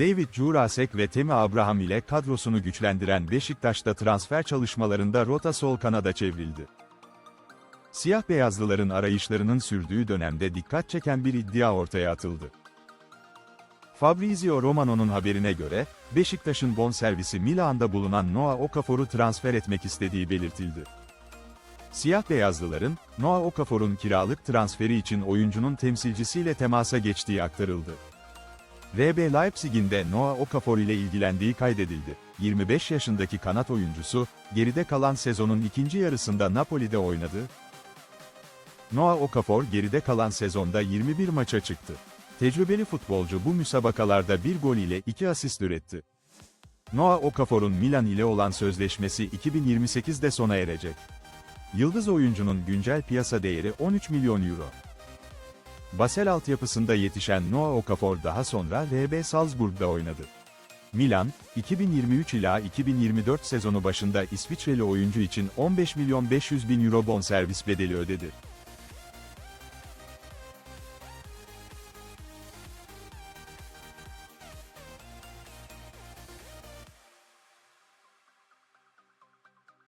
David Jurasek ve Temi Abraham ile kadrosunu güçlendiren Beşiktaş'ta transfer çalışmalarında rota sol kanada çevrildi. Siyah beyazlıların arayışlarının sürdüğü dönemde dikkat çeken bir iddia ortaya atıldı. Fabrizio Romano'nun haberine göre, Beşiktaş'ın bonservisi Milan'da bulunan Noah Okafor'u transfer etmek istediği belirtildi. Siyah beyazlıların, Noah Okafor'un kiralık transferi için oyuncunun temsilcisiyle temasa geçtiği aktarıldı. RB Leipzig'in de Noah Okafor ile ilgilendiği kaydedildi. 25 yaşındaki kanat oyuncusu, geride kalan sezonun ikinci yarısında Napoli'de oynadı. Noah Okafor geride kalan sezonda 21 maça çıktı. Tecrübeli futbolcu bu müsabakalarda bir gol ile iki asist üretti. Noah Okafor'un Milan ile olan sözleşmesi 2028'de sona erecek. Yıldız oyuncunun güncel piyasa değeri 13 milyon euro. Basel altyapısında yetişen Noah Okafor daha sonra RB Salzburg'da oynadı. Milan, 2023 ila 2024 sezonu başında İsviçreli oyuncu için 15 milyon 500 bin euro bonservis bedeli ödedi.